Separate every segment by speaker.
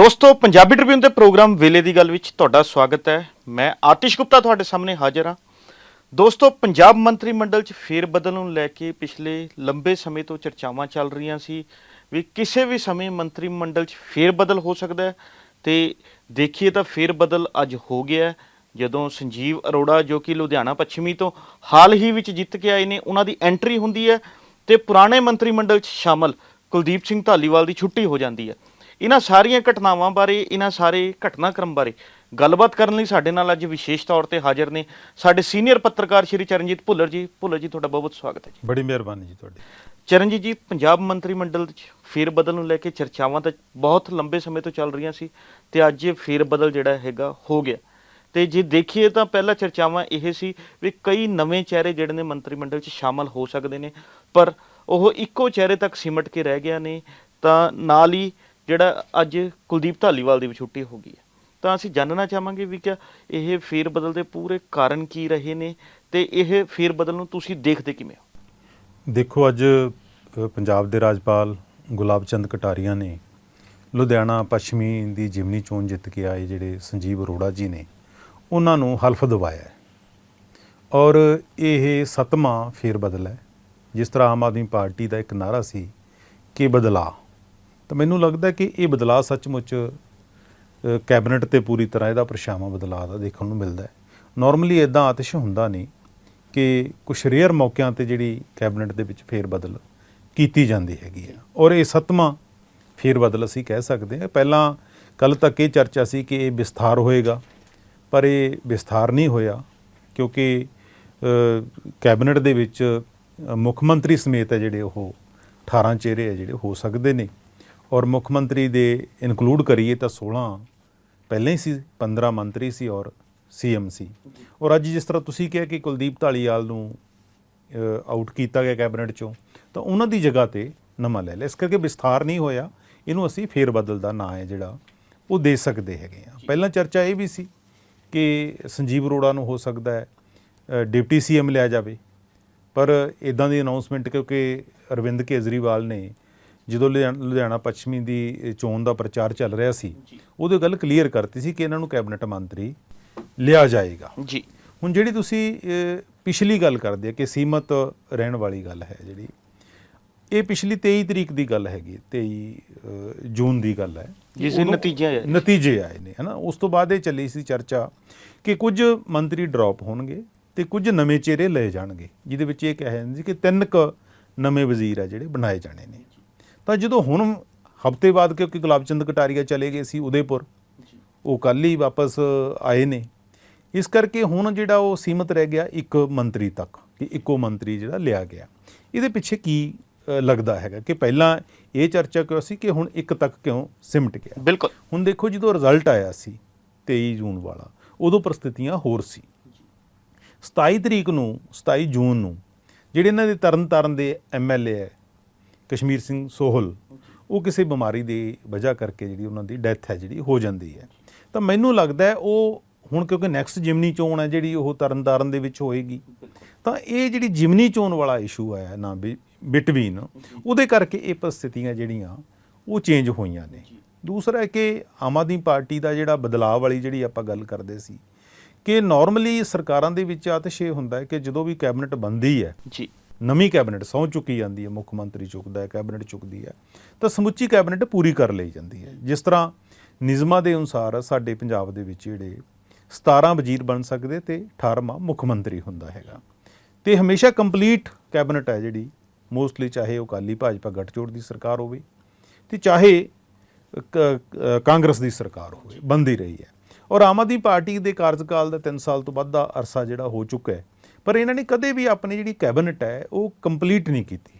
Speaker 1: ਦੋਸਤੋ, ਪੰਜਾਬੀ ਟ੍ਰਿਬਿਊਨ ਦੇ ਪ੍ਰੋਗਰਾਮ ਵੇਲੇ ਦੀ ਗੱਲ ਵਿੱਚ ਤੁਹਾਡਾ ਸਵਾਗਤ ਹੈ। ਮੈਂ ਆਤਿਸ਼ ਗੁਪਤਾ ਤੁਹਾਡੇ ਸਾਹਮਣੇ ਹਾਜ਼ਰ ਹਾਂ। ਦੋਸਤੋ, ਪੰਜਾਬ ਮੰਤਰੀ ਮੰਡਲ 'ਚ ਫੇਰ ਬਦਲ ਨੂੰ ਲੈ ਕੇ ਪਿਛਲੇ ਲੰਬੇ ਸਮੇਂ ਤੋਂ ਚਰਚਾਵਾਂ ਚੱਲ ਰਹੀਆਂ ਸੀ ਵੀ ਕਿਸੇ ਵੀ ਸਮੇਂ ਮੰਤਰੀ ਮੰਡਲ 'ਚ ਫੇਰ ਬਦਲ ਹੋ ਸਕਦਾ ਹੈ। ਤੇ ਦੇਖੀਏ ਤਾਂ ਫੇਰ ਬਦਲ ਅੱਜ ਹੋ ਗਿਆ ਜਦੋਂ ਸੰਜੀਵ ਅਰੋੜਾ, ਜੋ ਕਿ ਲੁਧਿਆਣਾ ਪੱਛਮੀ ਤੋਂ ਹਾਲ ਹੀ ਵਿੱਚ ਜਿੱਤ ਕੇ ਆਏ ਨੇ, ਉਹਨਾਂ ਦੀ ਐਂਟਰੀ ਹੁੰਦੀ ਹੈ ਤੇ ਪੁਰਾਣੇ ਮੰਤਰੀ ਮੰਡਲ 'ਚ ਸ਼ਾਮਲ ਕੁਲਦੀਪ ਸਿੰਘ ਧਾਲੀਵਾਲ ਦੀ ਛੁੱਟੀ ਹੋ ਜਾਂਦੀ ਹੈ। ਇਹਨਾਂ ਸਾਰੀਆਂ ਘਟਨਾਵਾਂ ਬਾਰੇ ਇਹਨਾਂ ਸਾਰੇ ਘਟਨਾਕ੍ਰਮ ਬਾਰੇ ਗੱਲਬਾਤ ਕਰਨ ਲਈ ਸਾਡੇ ਨਾਲ ਅੱਜ ਵਿਸ਼ੇਸ਼ ਤੌਰ ਤੇ ਹਾਜ਼ਰ ਨੇ ਸਾਡੇ ਸੀਨੀਅਰ ਪੱਤਰਕਾਰ ਸ਼੍ਰੀ ਚਰਨਜੀਤ ਭੁੱਲਰ ਜੀ। ਭੁੱਲਰ ਜੀ ਤੁਹਾਡਾ ਬਹੁਤ ਬਹੁਤ ਸਵਾਗਤ ਹੈ ਜੀ।
Speaker 2: ਬੜੀ ਮਿਹਰਬਾਨੀ ਜੀ ਤੁਹਾਡੀ।
Speaker 1: ਚਰਨਜੀਤ ਜੀ ਪੰਜਾਬ ਮੰਤਰੀ ਮੰਡਲ 'ਚ ਫੇਰ ਬਦਲ ਨੂੰ ਲੈ ਕੇ ਚਰਚਾਵਾਂ ਤਾਂ ਬਹੁਤ ਲੰਬੇ ਸਮੇਂ ਤੋਂ ਚੱਲ ਰਹੀਆਂ ਸੀ ਤੇ ਅੱਜ ਇਹ ਫੇਰ ਬਦਲ ਜਿਹੜਾ ਹੈਗਾ ਹੋ ਗਿਆ। ਤੇ ਜੇ ਦੇਖੀਏ ਤਾਂ ਪਹਿਲਾਂ ਚਰਚਾਵਾਂ ਇਹ ਸੀ ਵੀ ਕਈ ਨਵੇਂ ਚਿਹਰੇ ਜਿਹੜੇ ਨੇ ਮੰਤਰੀ ਮੰਡਲ 'ਚ ਸ਼ਾਮਲ ਹੋ ਸਕਦੇ ਨੇ ਪਰ ਉਹ ਇੱਕੋ ਚਿਹਰੇ ਤੱਕ ਸਿਮਟ ਕੇ ਰਹਿ ਗਿਆ ਨੇ ਤਾਂ ਨਾਲ ਹੀ ਜਿਹੜਾ ਅੱਜ ਕੁਲਦੀਪ ਧਾਲੀਵਾਲ ਦੀ ਵੀ ਛੁੱਟੀ ਹੋ ਗਈ ਹੈ। ਤਾਂ ਅਸੀਂ ਜਾਣਨਾ ਚਾਹਾਂਗੇ ਵੀ ਕਿ ਇਹ ਫੇਰ ਬਦਲ ਦੇ ਪੂਰੇ ਕਾਰਨ ਕੀ ਰਹੇ ਨੇ ਤੇ ਇਹ ਫੇਰ ਬਦਲ ਨੂੰ ਤੁਸੀਂ ਦੇਖਦੇ ਕਿਵੇਂ ਹੋ?
Speaker 2: ਦੇਖੋ, ਅੱਜ ਪੰਜਾਬ ਦੇ ਰਾਜਪਾਲ ਗੁਲਾਬ ਚੰਦ ਕਟਾਰੀਆ ਨੇ ਲੁਧਿਆਣਾ ਪੱਛਮੀ ਦੀ ਜਿਮਨੀ ਚੋਣ ਜਿੱਤ ਕੇ ਆਏ ਜਿਹੜੇ ਸੰਜੀਵ ਅਰੋੜਾ ਜੀ ਨੇ, ਉਹਨਾਂ ਨੂੰ ਹਲਫ ਦਵਾਇਆ ਔਰ ਇਹ ਸਤਵਾਂ ਫੇਰ ਬਦਲ ਹੈ, ਜਿਸ ਤਰ੍ਹਾਂ ਆਮ ਆਦਮੀ ਪਾਰਟੀ ਦਾ ਇੱਕ ਨਾਰਾ ਸੀ ਕਿ ਬਦਲਾ ਤਾਂ ਮੈਨੂੰ ਲੱਗਦਾ ਕਿ ਇਹ ਬਦਲਾਅ ਸੱਚਮੁੱਚ ਕੈਬਨਿਟ ਤੇ ਪੂਰੀ ਤਰ੍ਹਾਂ ਇਹਦਾ ਪਰਛਾਵਾਂ ਬਦਲਾਅ ਦਾ ਦੇਖਣ ਨੂੰ ਮਿਲਦਾ ਹੈ। ਨਾਰਮਲੀ ਇਦਾਂ ਆਤਿਸ਼ ਹੁੰਦਾ ਨਹੀਂ ਕਿ ਕੁਝ ਰੇਅਰ ਮੌਕਿਆਂ ਤੇ ਜਿਹੜੀ ਕੈਬਨਿਟ ਦੇ ਵਿੱਚ ਫੇਰ ਬਦਲ ਕੀਤੀ ਜਾਂਦੀ ਹੈਗੀ ਹੈ। ਔਰ ਇਹ ਸੱਤਵਾਂ ਫੇਰ ਬਦਲ ਅਸੀਂ ਕਹਿ ਸਕਦੇ ਹਾਂ। ਪਹਿਲਾਂ ਕੱਲ ਤੱਕ ਇਹ ਚਰਚਾ ਸੀ ਕਿ ਇਹ ਵਿਸਥਾਰ ਹੋਏਗਾ, ਪਰ ਇਹ ਵਿਸਥਾਰ ਨਹੀਂ ਹੋਇਆ ਕਿਉਂਕਿ ਕੈਬਨਿਟ ਦੇ ਵਿੱਚ ਮੁੱਖ ਮੰਤਰੀ ਸਮੇਤ ਹੈ ਜਿਹੜੇ ਉਹ 18 ਚਿਹਰੇ ਹੈ ਜਿਹੜੇ ਹੋ ਸਕਦੇ ਨੇ। ਔਰ ਮੁੱਖ ਮੰਤਰੀ ਦੇ ਇਨਕਲੂਡ ਕਰੀਏ ਤਾਂ 16 ਪਹਿਲਾਂ ਹੀ ਸੀ 15 ਮੰਤਰੀ ਸੀ ਔਰ ਸੀਐਮ ਸੀ। ਔਰ ਅੱਜ ਜਿਸ ਤਰ੍ਹਾਂ ਤੁਸੀਂ ਕਿਹਾ ਕਿ ਕੁਲਦੀਪ ਢਾਲੀਵਾਲ ਨੂੰ ਆਊਟ ਕੀਤਾ ਗਿਆ ਕੈਬਨਿਟ ਚੋਂ ਤਾਂ ਉਹਨਾਂ ਦੀ ਜਗ੍ਹਾ ਤੇ ਨਵਾਂ ਲੈ ਲਿਆ। ਇਸ ਕਰਕੇ ਵਿਸਥਾਰ ਨਹੀਂ ਹੋਇਆ। ਇਹਨੂੰ ਅਸੀਂ ਫੇਰ ਬਦਲ ਦਾ ਨਾਂ ਹੈ ਜਿਹੜਾ ਉਹ ਦੇ ਸਕਦੇ ਹੈਗੇ ਆ ਪਹਿਲਾਂ ਚਰਚਾ ਇਹ ਵੀ ਸੀ ਕਿ ਸੰਜੀਵ ਅਰੋੜਾ ਨੂੰ ਹੋ ਸਕਦਾ ਹੈ ਅ, ਡਿਪਟੀ ਸੀਐਮ ਲਿਆ ਜਾਵੇ। ਪਰ ਇਦਾਂ ਦੀ ਅਨਾਉਂਸਮੈਂਟ ਕਿਉਂਕਿ ਅਰਵਿੰਦ ਕੇਜਰੀਵਾਲ ਨੇ ਜਦੋਂ ਲੁਧਿਆ- ਲੁਧਿਆਣਾ ਪੱਛਮੀ ਦੀ ਚੋਣ ਦਾ ਪ੍ਰਚਾਰ ਚੱਲ ਰਿਹਾ ਸੀ ਉਹਦੇ ਗੱਲ ਕਲੀਅਰ ਕਰਤੀ ਸੀ ਕਿ ਇਹਨਾਂ ਨੂੰ ਕੈਬਨਿਟ ਮੰਤਰੀ ਲਿਆ ਜਾਏਗਾ।
Speaker 1: ਜੀ।
Speaker 2: ਹੁਣ ਜਿਹੜੀ ਤੁਸੀਂ ਪਿਛਲੀ ਗੱਲ ਕਰਦੇ ਆ ਕਿ ਸੀਮਤ ਰਹਿਣ ਵਾਲੀ ਗੱਲ ਹੈ ਜਿਹੜੀ ਇਹ ਪਿਛਲੀ 23 ਤਰੀਕ ਦੀ ਗੱਲ ਹੈਗੀ 23 ਅ, ਜੂਨ ਦੀ ਗੱਲ ਹੈ।
Speaker 1: ਜਿਸ ਦੇ ਨਤੀਜੇ ਆਏ।
Speaker 2: ਨਤੀਜੇ ਆਏ ਨੇ ਹਨਾ? ਉਸ ਤੋਂ ਬਾਅਦ ਇਹ ਚੱਲੀ ਸੀ ਚਰਚਾ ਕਿ ਕੁਝ ਮੰਤਰੀ ਡ੍ਰੌਪ ਹੋਣਗੇ ਤੇ ਕੁਝ ਨਵੇਂ ਚਿਹਰੇ ਲਏ ਜਾਣਗੇ ਜਿਹਦੇ ਵਿੱਚ ਇਹ ਕਿਹਾ ਜਾਂਦਾ ਸੀ ਕਿ ਤਿੰਨ ਕ ਨਵੇਂ ਵਜ਼ੀਰ ਆ ਜਿਹੜੇ ਬਣਾਏ ਜਾਣੇ ਨੇ। ਤਾਂ ਜਦੋਂ ਹੁਣ ਹਫ਼ਤੇ ਬਾਅਦ ਕਿਉਂਕਿ ਗੁਲਾਬ ਚੰਦ ਕਟਾਰੀਆ ਚਲੇ ਗਏ ਸੀ ਉਦੇਪੁਰ ਉਹ ਕੱਲ ਹੀ ਵਾਪਸ ਆਏ ਨੇ। ਇਸ ਕਰਕੇ ਹੁਣ ਜਿਹੜਾ ਉਹ ਸੀਮਤ ਰਹਿ ਗਿਆ ਇੱਕ ਮੰਤਰੀ ਤੱਕ ਕਿ ਇੱਕੋ ਮੰਤਰੀ ਜਿਹੜਾ ਲਿਆ ਗਿਆ। ਇਹਦੇ ਪਿੱਛੇ ਕੀ ਲੱਗਦਾ ਹੈਗਾ ਕਿ ਪਹਿਲਾਂ ਇਹ ਚਰਚਾ ਕਿਉਂ ਸੀ ਕਿ ਹੁਣ ਇੱਕ ਤੱਕ ਕਿਉਂ ਸਿਮਟ ਗਿਆ?
Speaker 1: ਬਿਲਕੁਲ।
Speaker 2: ਹੁਣ ਦੇਖੋ ਜਦੋਂ ਰਿਜ਼ਲਟ ਆਇਆ ਸੀ 23 ਜੂਨ ਵਾਲਾ ਉਦੋਂ ਪ੍ਰਸਥਿਤੀਆਂ ਹੋਰ ਸੀ। 27 ਤਰੀਕ ਨੂੰ 27 ਜੂਨ ਨੂੰ ਜਿਹੜੇ ਇਹਨਾਂ ਦੇ ਤਰਨਤਾਰਨ ਦੇ ਐਮਐਲਏ ਹੈ ਕਸ਼ਮੀਰ ਸਿੰਘ ਸੋਹਲ, ਉਹ ਕਿਸੇ ਬਿਮਾਰੀ ਦੀ ਵਜ੍ਹਾ ਕਰਕੇ ਜਿਹੜੀ ਉਹਨਾਂ ਦੀ ਡੈਥ ਹੈ, ਜਿਹੜੀ ਹੋ ਜਾਂਦੀ ਹੈ। ਤਾਂ ਮੈਨੂੰ ਲੱਗਦਾ ਉਹ ਹੁਣ ਕਿਉਂਕਿ ਨੈਕਸਟ ਜਿਮਨੀ ਚੋਣ ਹੈ ਜਿਹੜੀ ਉਹ ਤਰਨਤਾਰਨ ਦੇ ਵਿੱਚ ਹੋਏਗੀ, ਤਾਂ ਇਹ ਜਿਹੜੀ ਜਿਮਨੀ ਚੋਣ ਵਾਲਾ ਇਸ਼ੂ ਆਇਆ ਨਾ ਬਿਟਵੀਨ ਉਹਦੇ ਕਰਕੇ ਇਹ ਪਰਿਸਥਿਤੀਆਂ ਜਿਹੜੀਆਂ, ਉਹ ਚੇਂਜ ਹੋਈਆਂ ਨੇ। ਦੂਸਰਾ ਹੈ ਕਿ ਆਮ ਆਦਮੀ ਪਾਰਟੀ ਦਾ ਜਿਹੜਾ ਬਦਲਾਅ ਵਾਲੀ ਜਿਹੜੀ ਆਪਾਂ ਗੱਲ ਕਰਦੇ ਸੀ, ਕਿ ਨਾਰਮਲੀ ਸਰਕਾਰਾਂ ਦੇ ਵਿੱਚ ਆਤਿਸ਼ ਇਹ ਹੁੰਦਾ ਹੈ ਕਿ ਜਦੋਂ ਵੀ ਕੈਬਨਿਟ ਬਣਦੀ ਹੈ,
Speaker 1: ਜੀ।
Speaker 2: ਨਵੀਂ ਕੈਬਨਿਟ ਸਹੁੰ ਚੁੱਕੀ ਜਾਂਦੀ ਹੈ, ਮੁੱਖ ਮੰਤਰੀ ਚੁੱਕਦਾ ਹੈ, ਕੈਬਨਿਟ ਚੁੱਕਦੀ ਹੈ। ਤਾਂ ਸਮੁੱਚੀ ਕੈਬਨਿਟ ਪੂਰੀ ਕਰ ਲਈ ਜਾਂਦੀ ਹੈ। ਜਿਸ ਤਰ੍ਹਾਂ ਨਿਯਮਾਂ ਦੇ ਅਨੁਸਾਰ ਸਾਡੇ ਪੰਜਾਬ ਦੇ ਵਿੱਚ ਜਿਹੜੇ 17 ਵਜ਼ੀਰ ਬਣ ਸਕਦੇ ਤੇ 18ਵਾਂ ਮੁੱਖ ਮੰਤਰੀ ਹੁੰਦਾ ਹੈਗਾ। ਤੇ ਹਮੇਸ਼ਾ ਕੰਪਲੀਟ ਕੈਬਨਿਟ ਹੈ ਜਿਹੜੀ, ਮੋਸਟਲੀ ਚਾਹੇ ਉਹ ਅਕਾਲੀ ਭਾਜਪਾ ਗੱਠਜੋੜ ਦੀ ਸਰਕਾਰ ਹੋਵੇ ਤੇ ਚਾਹੇ ਕ- ਕਾਂਗਰਸ ਦੀ ਸਰਕਾਰ ਹੋਵੇ ਬੰਦੀ ਰਹੀ ਹੈ। ਔਰ ਆਮ ਆਦਮੀ ਪਾਰਟੀ ਦੇ ਕਾਰਜਕਾਲ ਦਾ 3 ਸਾਲ ਤੋਂ ਵੱਧ ਦਾ ਅਰਸਾ ਜਿਹੜਾ ਹੋ ਚੁੱਕਾ ਹੈ ਪਰ ਇਹਨਾਂ ਨੇ ਕਦੇ ਵੀ ਆਪਣੀ ਜਿਹੜੀ ਕੈਬਨਿਟ ਹੈ ਉਹ ਕੰਪਲੀਟ ਨਹੀਂ ਕੀਤੀ।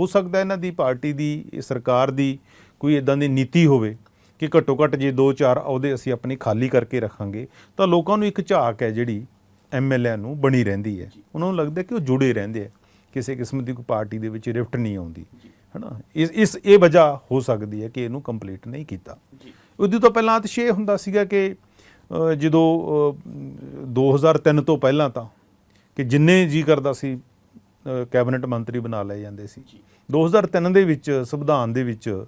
Speaker 2: ਹੋ ਸਕਦਾ ਇਹਨਾਂ ਦੀ ਪਾਰਟੀ ਦੀ ਸਰਕਾਰ ਦੀ ਕੋਈ ਇਦਾਂ ਦੀ ਨੀਤੀ ਹੋਵੇ ਕਿ ਘੱਟੋ ਘੱਟ ਜੇ 2-4 ਅਹੁਦੇ ਅਸੀਂ ਆਪਣੀ ਖਾਲੀ ਕਰਕੇ ਰੱਖਾਂਗੇ ਤਾਂ ਲੋਕਾਂ ਨੂੰ ਇੱਕ ਝਾਕ ਹੈ ਜਿਹੜੀ ਐਮਐਲਏ ਨੂੰ ਬਣੀ ਰਹਿੰਦੀ ਹੈ। ਉਹਨਾਂ ਨੂੰ ਲੱਗਦਾ ਕਿ ਉਹ ਜੁੜੇ ਰਹਿੰਦੇ ਆ ਕਿਸੇ ਕਿਸਮ ਦੀ ਕੋਈ ਪਾਰਟੀ ਦੇ ਵਿੱਚ ਰਿਫਟ ਨਹੀਂ ਆਉਂਦੀ। ਹਨਾ? ਇਸ ਇਸ ਇਹ ਵਜ੍ਹਾ ਹੋ ਸਕਦੀ ਹੈ ਕਿ ਇਹਨੂੰ ਕੰਪਲੀਟ ਨਹੀਂ ਕੀਤਾ। ਉਹਦੇ ਤੋਂ ਪਹਿਲਾਂ ਤਾਂ ਇਹ ਹੁੰਦਾ ਸੀਗਾ ਕਿ ਅ, ਜਦੋਂ ਅ, 2003 ਤੋਂ ਪਹਿਲਾਂ ਤਾਂ ਕਿ ਜਿੰਨੇ ਜੀ ਕਰਦਾ ਸੀ ਕੈਬਨਿਟ ਮੰਤਰੀ ਬਣਾ ਲਏ ਜਾਂਦੇ ਸੀ। 2003 ਦੇ ਵਿੱਚ ਸੰਵਿਧਾਨ ਦੇ ਵਿੱਚ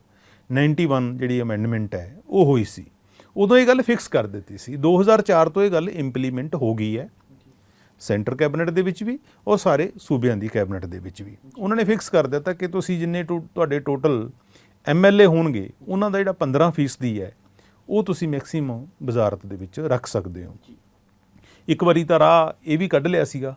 Speaker 2: 91 ਜਿਹੜੀ ਅਮੈਂਡਮੈਂਟ ਹੈ, ਉਹ ਹੋਈ ਸੀ। ਉਦੋਂ ਇਹ ਗੱਲ ਫਿਕਸ ਕਰ ਦਿੱਤੀ ਸੀ। 2004 ਤੋਂ ਇਹ ਗੱਲ ਇੰਪਲੀਮੈਂਟ ਹੋ ਗਈ ਹੈ। ਸੈਂਟਰ ਕੈਬਨਿਟ ਦੇ ਵਿੱਚ ਵੀ ਔਰ ਸਾਰੇ ਸੂਬਿਆਂ ਦੀ ਕੈਬਨਿਟ ਦੇ ਵਿੱਚ ਵੀ। ਉਹਨਾਂ ਨੇ ਫਿਕਸ ਕਰ ਦਿੱਤਾ ਕਿ ਤੁਸੀਂ ਜਿੰਨੇ ਟੋ- ਤੁਹਾਡੇ ਟੋਟਲ ਐਮਐਲਏ ਹੋਣਗੇ, ਉਹਨਾਂ ਦਾ ਜਿਹੜਾ 15% ਹੈ, ਉਹ ਤੁਸੀਂ ਮੈਕਸਿਮਮ ਵਜ਼ਾਰਤ ਦੇ ਵਿੱਚ ਰੱਖ ਸਕਦੇ ਹੋ। ਇੱਕ ਵਾਰੀ ਤਾਂ ਰਾਹ ਇਹ ਵੀ ਕੱਢ ਲਿਆ ਸੀਗਾ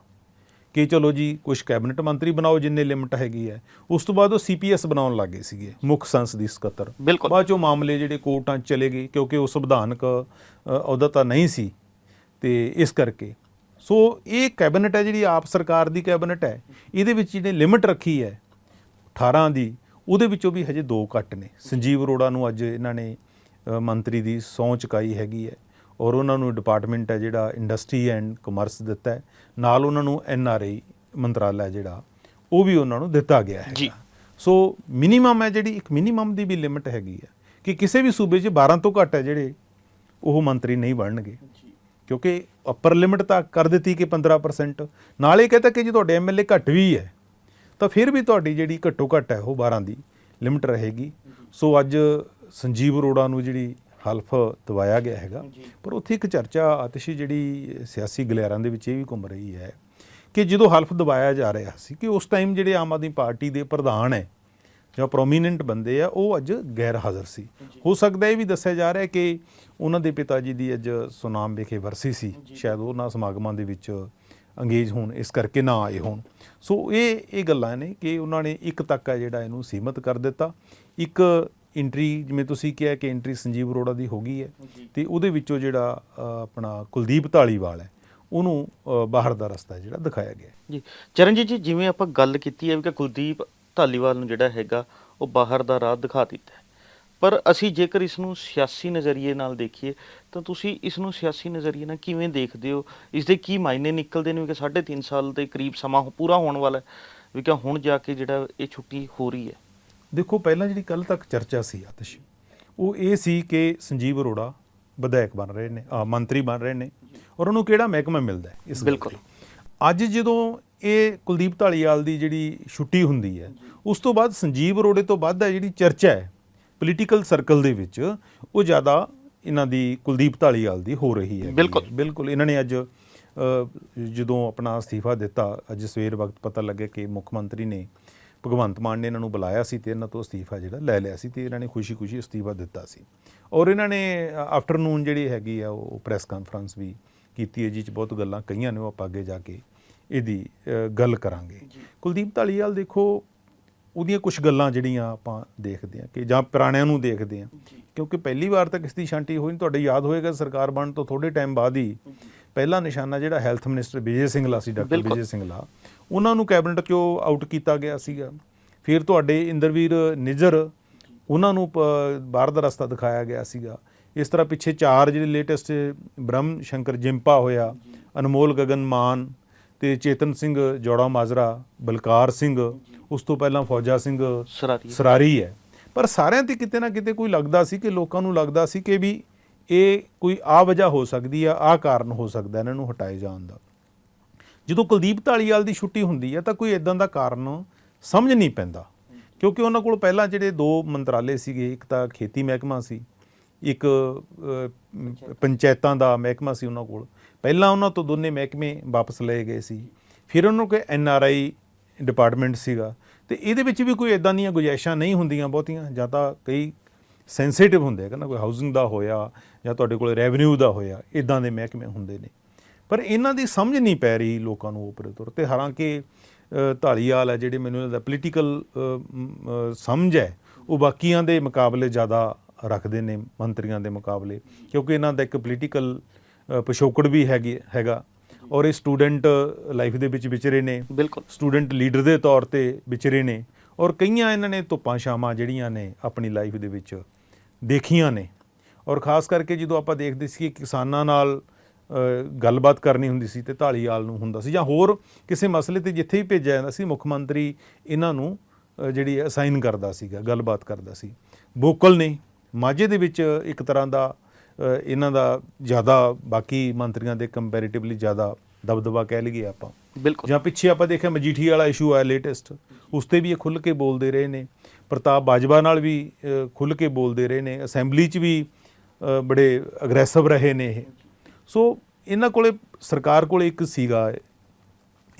Speaker 2: ਕਿ ਚਲੋ ਜੀ ਕੁਝ ਕੈਬਨਿਟ ਮੰਤਰੀ ਬਣਾਓ ਜਿੰਨੇ ਲਿਮਟ ਹੈਗੀ ਹੈ। ਉਸ ਤੋਂ ਬਾਅਦ ਉਹ ਸੀਪੀਐਸ ਬਣਾਉਣ ਲੱਗੇ ਸੀਗੇ ਮੁੱਖ ਸੰਸਦੀ ਸਕੱਤਰ। ਬਾਅਦ ਚੋਂ ਮਾਮਲੇ ਜਿਹੜੇ ਕੋਰਟਾਂ 'ਚ ਚਲੇ ਗਏ ਕਿਉਂਕਿ ਉਹ ਸੰਵਿਧਾਨਕ ਅਹੁਦਾ ਤਾਂ ਨਹੀਂ ਸੀ। ਤੇ ਇਸ ਕਰਕੇ ਸੋ ਇਹ ਕੈਬਨਿਟ ਹੈ ਜਿਹੜੀ ਆਪ ਸਰਕਾਰ ਦੀ ਕੈਬਨਿਟ ਹੈ ਇਹਦੇ ਵਿੱਚ ਜਿਹਨੇ ਲਿਮਟ ਰੱਖੀ ਹੈ 18 ਦੀ ਉਹਦੇ ਵਿੱਚੋਂ ਵੀ ਹਜੇ ਦੋ ਘੱਟ ਨੇ। ਸੰਜੀਵ ਅਰੋੜਾ ਨੂੰ ਅੱਜ ਇਹਨਾਂ ਨੇ ਮੰਤਰੀ ਦੀ ਸਹੁੰ ਚੁਕਾਈ ਹੈਗੀ ਹੈ। ਔਰ ਉਹਨਾਂ ਨੂੰ ਡਿਪਾਰਟਮੈਂਟ ਹੈ ਜਿਹੜਾ ਇੰਡਸਟਰੀ ਐਂਡ ਕਮਰਸ ਦਿੱਤਾ ਹੈ। ਨਾਲ ਉਹਨਾਂ ਨੂੰ ਐਨਆਰਆਈ ਮੰਤਰਾਲਾ ਜਿਹੜਾ ਉਹ ਵੀ ਉਹਨਾਂ ਨੂੰ ਦਿੱਤਾ ਗਿਆ ਹੈ।
Speaker 1: ਜੀ।
Speaker 2: ਸੋ ਮਿਨੀਮਮ ਹੈ ਜਿਹੜੀ ਇੱਕ ਮਿਨੀਮਮ ਦੀ ਵੀ ਲਿਮਟ ਹੈਗੀ ਹੈ ਕਿ ਕਿਸੇ ਵੀ ਸੂਬੇ 'ਚ 12 ਤੋਂ ਘੱਟ ਹੈ ਜਿਹੜੇ ਉਹ ਮੰਤਰੀ ਨਹੀਂ ਬਣਨਗੇ। ਕਿਉਂਕਿ ਅਪਰ ਲਿਮਟ ਤਾਂ ਕਰ ਦਿੱਤੀ ਕਿ 15% ਨਾਲ ਇਹ ਕਹਿੰਦਾ ਕਿ ਜੇ ਤੁਹਾਡੇ ਐਮਐਲਏ ਘੱਟ ਵੀ ਹੈ ਤਾਂ ਫਿਰ ਵੀ ਤੁਹਾਡੀ ਜਿਹੜੀ ਘੱਟੋ ਘੱਟ ਹੈ ਉਹ 12 ਦੀ ਲਿਮਟ ਰਹੇਗੀ। ਸੋ ਅੱਜ ਸੰਜੀਵ ਅਰੋੜਾ ਨੂੰ ਜਿਹੜੀ ਹਲਫ ਦਵਾਇਆ ਗਿਆ ਹੈਗਾ। ਪਰ ਉੱਥੇ ਇੱਕ ਚਰਚਾ ਆਤਿਸ਼ੀ ਜਿਹੜੀ ਸਿਆਸੀ ਗਲਿਆਰਾਂ ਦੇ ਵਿੱਚ ਇਹ ਵੀ ਘੁੰਮ ਰਹੀ ਹੈ ਕਿ ਜਦੋਂ ਹਲਫ ਦਵਾਇਆ ਜਾ ਰਿਹਾ ਸੀ ਕਿ ਉਸ ਟਾਈਮ ਜਿਹੜੇ ਆਮ ਆਦਮੀ ਪਾਰਟੀ ਦੇ ਪ੍ਰਧਾਨ ਹੈ ਜਾਂ ਪ੍ਰੋਮੀਨੈਂਟ ਬੰਦੇ ਆ ਉਹ ਅੱਜ ਗੈਰ ਹਾਜ਼ਰ ਸੀ। ਹੋ ਸਕਦਾ ਇਹ ਵੀ ਦੱਸਿਆ ਜਾ ਰਿਹਾ ਕਿ ਉਹਨਾਂ ਦੇ ਪਿਤਾ ਜੀ ਦੀ ਅੱਜ ਸੁਨਾਮ ਵਿਖੇ ਵਰਸੀ ਸੀ। ਸ਼ਾਇਦ ਉਹਨਾਂ ਸਮਾਗਮਾਂ ਦੇ ਵਿੱਚ ਅੰਗੇਜ ਹੋਣ ਇਸ ਕਰਕੇ ਨਾ ਆਏ ਹੋਣ। ਸੋ ਇਹ ਇਹ ਗੱਲਾਂ ਨੇ ਕਿ ਉਹਨਾਂ ਨੇ ਇੱਕ ਤੱਕ ਆ ਜਿਹੜਾ ਇਹਨੂੰ ਸੀਮਤ ਕਰ ਦਿੱਤਾ। ਇੱਕ ਐਂਟਰੀ ਜਿਵੇਂ ਤੁਸੀਂ ਕਿਹਾ ਕਿ ਐਂਟਰੀ ਸੰਜੀਵ ਅਰੋੜਾ ਦੀ ਹੋ ਗਈ ਹੈ ਤੇ ਉਹਦੇ ਵਿੱਚੋਂ ਜਿਹੜਾ ਆਪਣਾ ਕੁਲਦੀਪ ਢਾਲੀਵਾਲ ਹੈ ਉਹਨੂੰ ਬਾਹਰ ਦਾ ਰਸਤਾ ਜਿਹੜਾ ਦਿਖਾਇਆ ਗਿਆ
Speaker 1: ਜੀ। ਚਰਨਜੀਤ ਜੀ ਜਿਵੇਂ ਆਪਾਂ ਗੱਲ ਕੀਤੀ ਹੈ ਵੀ ਕਿ ਕੁਲਦੀਪ ਧਾਲੀਵਾਲ ਨੂੰ ਜਿਹੜਾ ਹੈਗਾ ਉਹ ਬਾਹਰ ਦਾ ਰਾਹ ਦਿਖਾ ਦਿੱਤਾ ਪਰ ਅਸੀਂ ਜੇਕਰ ਇਸ ਨੂੰ ਸਿਆਸੀ ਨਜ਼ਰੀਏ ਨਾਲ ਦੇਖੀਏ ਤਾਂ ਤੁਸੀਂ ਇਸ ਨੂੰ ਸਿਆਸੀ ਨਜ਼ਰੀਏ ਨਾਲ ਕਿਵੇਂ ਦੇਖਦੇ ਹੋ? ਇਸ ਦੇ ਕੀ ਮਾਇਨੇ ਨਿਕਲਦੇ ਨੇ ਕਿ 3.5 ਸਾਲ ਦੇ ਕਰੀਬ ਸਮਾਂ ਪੂਰਾ ਹੋਣ ਵਾਲਾ ਹੈ? ਵੀ ਕਿ ਹੁਣ ਜਾ ਕੇ ਜਿਹੜਾ ਇਹ ਛੁੱਟੀ ਹੋ ਰਹੀ ਹੈ?
Speaker 2: ਦੇਖੋ ਪਹਿਲਾਂ ਜਿਹੜੀ ਕੱਲ ਤੱਕ ਚਰਚਾ ਸੀ ਆਤਿਸ਼ ਉਹ ਇਹ ਸੀ ਕਿ ਸੰਜੀਵ ਅਰੋੜਾ ਵਿਧਾਇਕ ਬਣ ਰਹੇ ਨੇ ਆ ਮੰਤਰੀ ਬਣ ਰਹੇ ਨੇ ਔਰ ਉਹਨੂੰ ਕਿਹੜਾ ਮਹਿਕਮਾ ਮਿਲਦਾ ਇਸ
Speaker 1: ਬਿਲਕੁਲ।
Speaker 2: ਅੱਜ ਜਦੋਂ ਇਹ ਕੁਲਦੀਪ ਢਾਲੀਵਾਲ ਦੀ ਜਿਹੜੀ ਛੁੱਟੀ ਹੁੰਦੀ ਹੈ ਉਸ ਤੋਂ ਬਾਅਦ ਸੰਜੀਵ ਅਰੋੜੇ ਤੋਂ ਬਾਅਦ ਹੈ ਜਿਹੜੀ ਚਰਚਾ ਹੈ ਪੋਲੀਟੀਕਲ ਸਰਕਲ ਦੇ ਵਿੱਚ ਉਹ ਜ਼ਿਆਦਾ ਇਹਨਾਂ ਦੀ ਕੁਲਦੀਪ ਢਾਲੀਵਾਲ ਦੀ ਹੋ ਰਹੀ ਹੈ
Speaker 1: ਬਿਲਕੁਲ।
Speaker 2: ਬਿਲਕੁਲ ਇਹਨਾਂ ਨੇ ਅੱਜ ਜਦੋਂ ਆਪਣਾ ਅਸਤੀਫਾ ਦਿੱਤਾ ਅੱਜ ਸਵੇਰ ਵਕਤ ਪਤਾ ਲੱਗਿਆ ਕਿ ਮੁੱਖ ਮੰਤਰੀ ਨੇ ਭਗਵੰਤ ਮਾਨ ਨੇ ਇਹਨਾਂ ਨੂੰ ਬੁਲਾਇਆ ਸੀ ਤੇ ਇਹਨਾਂ ਤੋਂ ਅਸਤੀਫਾ ਜਿਹੜਾ ਲੈ ਲਿਆ ਸੀ ਤੇ ਇਹਨਾਂ ਨੇ ਖੁਸ਼ੀ-ਖੁਸ਼ੀ ਅਸਤੀਫਾ ਦਿੱਤਾ ਸੀ। ਔਰ ਇਹਨਾਂ ਨੇ ਆਫਟਰਨੂਨ ਜਿਹੜੀ ਹੈਗੀ ਆ ਉਹ ਪ੍ਰੈਸ ਕਾਨਫਰੰਸ ਵੀ ਕੀਤੀ ਹੈ ਜਿਹ ਚ ਬਹੁਤ ਗੱਲਾਂ ਕਹੀਆਂ ਨੇ ਉਹ ਆਪਾਂ ਅੱਗੇ ਜਾ ਕੇ ਇਹਦੀ ਗੱਲ ਕਰਾਂਗੇ। ਕੁਲਦੀਪ ਢਾਲੀਵਾਲ ਦੇਖੋ ਉਹਦੀਆਂ ਕੁਝ ਗੱਲਾਂ ਜਿਹੜੀਆਂ ਆਪਾਂ ਦੇਖਦੇ ਹਾਂ ਕਿ ਜਾਂ ਪੁਰਾਣਿਆਂ ਨੂੰ ਦੇਖਦੇ ਹਾਂ। ਕਿਉਂਕਿ ਪਹਿਲੀ ਵਾਰ ਤਾਂ ਕਿਸ ਦੀ ਛਾਂਟੀ ਹੋਈ ਤੁਹਾਡੇ ਯਾਦ ਹੋਏਗਾ ਸਰਕਾਰ ਬਣਨ ਤੋਂ ਥੋੜੇ ਟਾਈਮ ਬਾਅਦ ਹੀ ਪਹਿਲਾ ਨਿਸ਼ਾਨਾ ਜਿਹੜਾ ਹੈਲਥ ਮਿਨਿਸਟਰ ਵਿਜੇ ਸਿੰਗਲਾ ਸੀ ਡਾਕਟਰ। ਵਿਜੇ ਸਿੰਗਲਾ। ਉਹਨਾਂ ਨੂੰ ਕੈਬਨਿਟ ਚੋਂ ਆਊਟ ਕੀਤਾ ਗਿਆ ਸੀਗਾ? ਫਿਰ ਤੁਹਾਡੇ ਇੰਦਰਵੀਰ ਨਿੱਜਰ ਉਹਨਾਂ ਨੂੰ ਬਾਹਰ ਦਾ ਰਸਤਾ ਦਿਖਾਇਆ ਗਿਆ ਸੀਗਾ। ਇਸ ਤਰ੍ਹਾਂ ਪਿੱਛੇ ਚਾਰ ਜਿਹੜੇ ਲੇਟੈਸਟ ਬ੍ਰਹਮ ਸ਼ੰਕਰ ਜਿੰਪਾ ਹੋਇਆ ਅਨਮੋਲ ਗਗਨ ਮਾਨ ਤੇ ਚੇਤਨ ਸਿੰਘ ਜੋੜਾ ਮਾਜਰਾ ਬਲਕਾਰ ਸਿੰਘ ਉਸ ਤੋਂ ਪਹਿਲਾਂ ਫੌਜਾ ਸਿੰਘ
Speaker 1: ਸਰਾਰੀ
Speaker 2: ਹੈ। ਪਰ ਸਾਰਿਆਂ ਤੇ ਕਿਤੇ ਨਾ ਕਿਤੇ ਕੋਈ ਲੱਗਦਾ ਸੀ ਕਿ ਲੋਕਾਂ ਨੂੰ ਲੱਗਦਾ ਸੀ ਕਿ ਵੀ ਇਹ ਕੋਈ ਆ ਵਜ੍ਹਾ ਹੋ ਸਕਦੀ ਆ ਆ ਕਾਰਨ ਹੋ ਸਕਦਾ ਇਹਨਾਂ ਨੂੰ ਹਟਾਏ ਜਾਣ ਦਾ। ਜਦੋਂ ਕੁਲਦੀਪ ਢਾਲੀਵਾਲ ਦੀ ਛੁੱਟੀ ਹੁੰਦੀ ਹੈ ਤਾਂ ਕੋਈ ਇਦਾਂ ਦਾ ਕਾਰਨ ਸਮਝ ਨਹੀਂ ਪੈਂਦਾ। ਕਿਉਂਕਿ ਉਹਨਾਂ ਕੋਲ ਪਹਿਲਾਂ ਜਿਹੜੇ ਦੋ ਮੰਤਰਾਲੇ ਸੀਗੇ ਇੱਕ ਤਾਂ ਖੇਤੀ ਮਹਿਕਮਾ ਸੀ ਇੱਕ ਪੰਚਾਇਤਾਂ ਦਾ ਮਹਿਕਮਾ ਸੀ ਉਹਨਾਂ ਕੋਲ। ਪਹਿਲਾਂ ਉਹਨਾਂ ਤੋਂ ਦੋਨੇ ਮਹਿਕਮੇ ਵਾਪਸ ਲਏ ਗਏ ਸੀ। ਫਿਰ ਉਹਨਾਂ ਕੋਲ ਐਨ ਆਰ ਆਈ ਡਿਪਾਰਟਮੈਂਟ ਸੀਗਾ। ਤੇ ਇਹਦੇ ਵਿੱਚ ਵੀ ਕੋਈ ਇਦਾਂ ਦੀਆਂ ਗੁੰਜਾਇਸ਼ਾਂ ਨਹੀਂ ਹੁੰਦੀਆਂ ਬਹੁਤੀਆਂ। ਜਾਂ ਤਾਂ ਕਈ ਸੈਂਸਿਟਿਵ ਹੁੰਦੇ ਆ ਨਾ ਕੋਈ ਹਾਊਸਿੰਗ ਦਾ ਹੋਇਆ ਜਾਂ ਤੁਹਾਡੇ ਕੋਲ ਰੈਵਨਿਊ ਦਾ ਹੋਇਆ ਇਦਾਂ ਦੇ ਮਹਿਕਮੇ ਹੁੰਦੇ ਨੇ। ਪਰ ਇਹਨਾਂ ਦੀ ਸਮਝ ਨਹੀਂ ਪੈ ਰਹੀ ਲੋਕਾਂ ਨੂੰ ਉਪਰੇ ਤੌਰ ਤੇ ਹਾਲਾਂਕਿ ਅ, ਢਾਲੀਵਾਲ ਹੈ ਜਿਹੜੇ ਮੈਨੂੰ ਲੱਗਦਾ ਪੋਲੀਟੀਕਲ ਸਮਝ ਹੈ ਉਹ ਬਾਕੀਆਂ ਦੇ ਮੁਕਾਬਲੇ ਜ਼ਿਆਦਾ ਰੱਖਦੇ ਨੇ ਮੰਤਰੀਆਂ ਦੇ ਮੁਕਾਬਲੇ। ਕਿਉਂਕਿ ਇਹਨਾਂ ਦਾ ਇੱਕ ਪੋਲੀਟੀਕਲ ਪਿਛੋਕੜ ਵੀ ਹੈਗੀ ਹੈਗਾ। ਔਰ ਇਹ ਸਟੂਡੈਂਟ ਲਾਈਫ ਦੇ ਵਿੱਚ ਵਿਚਰੇ ਨੇ।
Speaker 1: ਬਿਲਕੁਲ।
Speaker 2: ਸਟੂਡੈਂਟ ਲੀਡਰ ਦੇ ਤੌਰ ਤੇ ਵਿਚਰੇ ਨੇ। ਔਰ ਕਈਆਂ ਇਹਨਾਂ ਨੇ ਧੁੱਪਾਂ ਛਾਵਾਂ ਜਿਹੜੀਆਂ ਨੇ ਆਪਣੀ ਲਾਈਫ ਦੇ ਵਿੱਚ ਦੇਖੀਆਂ ਨੇ। ਔਰ ਖਾਸ ਕਰਕੇ ਜਦੋਂ ਆਪਾਂ ਦੇਖਦੇ ਸੀ ਕਿ ਕਿਸਾਨਾਂ ਨਾਲ ਗੱਲਬਾਤ ਕਰਨੀ ਹੁੰਦੀ ਸੀ ਤੇ ਢਾਲੀਵਾਲ ਨੂੰ ਹੁੰਦਾ ਸੀ ਜਾਂ ਹੋਰ ਕਿਸੇ ਮਸਲੇ ਤੇ ਜਿੱਥੇ ਵੀ ਭੇਜਿਆ ਜਾਂਦਾ ਸੀ ਮੁੱਖ ਮੰਤਰੀ ਇਹਨਾਂ ਨੂੰ ਜਿਹੜੀ ਅਸਾਈਨ ਕਰਦਾ ਸੀਗਾ ਗੱਲਬਾਤ ਕਰਦਾ ਸੀ। ਵੋਕਲ ਨੇ ਮਾਝੇ ਦੇ ਵਿੱਚ ਇੱਕ ਤਰ੍ਹਾਂ ਦਾ ਇਹਨਾਂ ਦਾ ਜ਼ਿਆਦਾ ਬਾਕੀ ਮੰਤਰੀਆਂ ਦੇ ਕੰਪੈਰੀਟਿਵਲੀ ਜ਼ਿਆਦਾ ਦਬਦਬਾ ਕਹਿ ਲਈਏ ਆਪਾਂ।
Speaker 1: ਬਿਲਕੁਲ।
Speaker 2: ਜਾਂ ਪਿੱਛੇ ਆਪਾਂ ਦੇਖਿਆ ਮਜੀਠੀ ਵਾਲਾ ਇਸ਼ੂ ਆਇਆ ਲੇਟੈਸਟ ਉਸ ਤੇ ਵੀ ਇਹ ਖੁੱਲ ਕੇ ਬੋਲਦੇ ਰਹੇ ਨੇ। ਪ੍ਰਤਾਪ ਬਾਜਵਾ ਨਾਲ ਵੀ ਖੁੱਲ ਕੇ ਬੋਲਦੇ ਰਹੇ ਨੇ। ਅਸੈਂਬਲੀ 'ਚ ਵੀ ਬੜੇ ਅਗਰੈਸਿਵ ਰਹੇ ਨੇ ਇਹ। ਸੋ ਇਹਨਾਂ ਕੋਲੇ ਸਰਕਾਰ ਕੋਲੇ ਇੱਕ ਸੀਗਾ